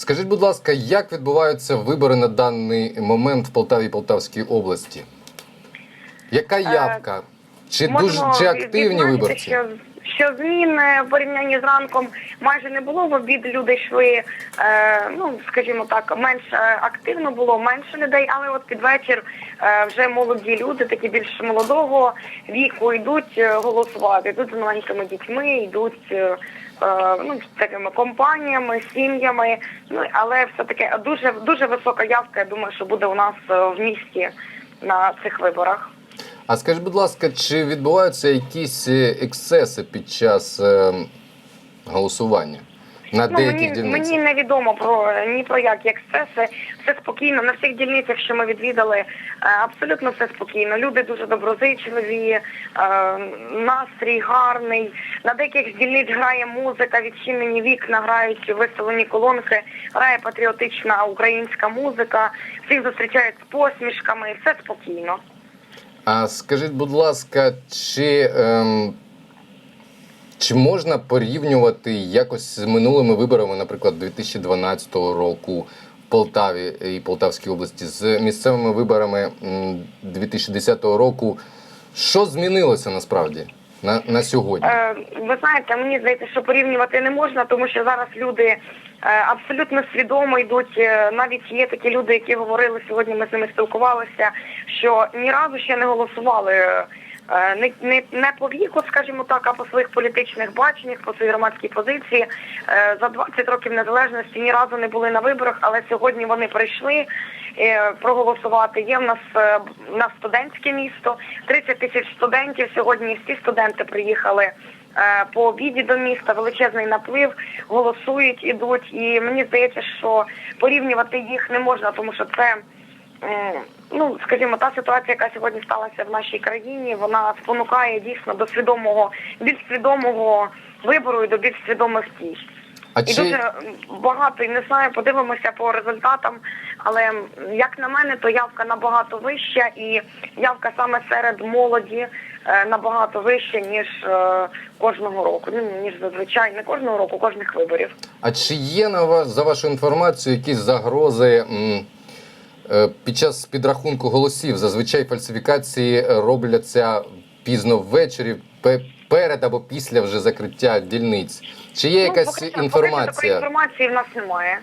Скажіть, будь ласка, як відбуваються вибори на даний момент в Полтаві і Полтавській області? Яка явка? Чи дуже чи активні виборці? Що, що змін е, в порівнянні з ранком майже не було. В обід люди йшли, е, ну скажімо так, менш е, активно було, менше людей, але от під вечір е, вже молоді люди, такі більш молодого віку, йдуть е, голосувати. Йдуть з маленькими дітьми, йдуть. е, Ну, такими компаніями, сім'ями, ну але все таки дуже дуже висока явка. Я думаю, що буде у нас в місті на цих виборах. А скажіть, будь ласка, чи відбуваються якісь е, ексцеси під час е, голосування на Ну, деяких мені, дільницях? мені невідомо про ні про які ексцеси. Все спокійно. На всіх дільницях, що ми відвідали, е, абсолютно все спокійно. Люди дуже доброзичливі, е, настрій гарний. На деяких дільниць грає музика, відчинені вікна, грають виставлені колонки, грає патріотична українська музика. Всіх зустрічають з посмішками, все спокійно. А скажіть, будь ласка, чи, ем, чи можна порівнювати якось з минулими виборами, наприклад, 2012 року в Полтаві і Полтавській області, з місцевими виборами 2010 року? Що змінилося насправді на, на сьогодні? Е, Ви знаєте, мені здається, що порівнювати не можна, тому що зараз люди е, абсолютно свідомо йдуть. е, Навіть є такі люди, які говорили сьогодні. Ми з ними спілкувалися, що ні разу ще не голосували. е, Не, не, не по віку, скажімо так, а по своїх політичних баченнях, по своїй громадській позиції. Е, За 20 років незалежності ні разу не були на виборах, але сьогодні вони прийшли проголосувати. Є в нас е, в нас студентське місто, 30 тисяч студентів. Сьогодні всі студенти приїхали е, по обіді до міста, величезний наплив, голосують, ідуть. І мені здається, що порівнювати їх не можна, тому що це. Ну, скажімо, та ситуація, яка сьогодні сталася в нашій країні, вона спонукає дійсно до свідомого, більш свідомого вибору і до більш свідомих дій. А І чи дуже багато, і не знаю, подивимося по результатам. Але як на мене, то явка набагато вища, і явка саме серед молоді е, набагато вища, ніж е, кожного року. Ну ніж зазвичай не кожного року, кожних виборів. А чи є на вас за вашу інформацію якісь загрози е, під час підрахунку голосів? Зазвичай фальсифікації робляться пізно ввечері, перед або після вже закриття дільниць. Чи є якась Ну, що інформація? інформації в нас немає.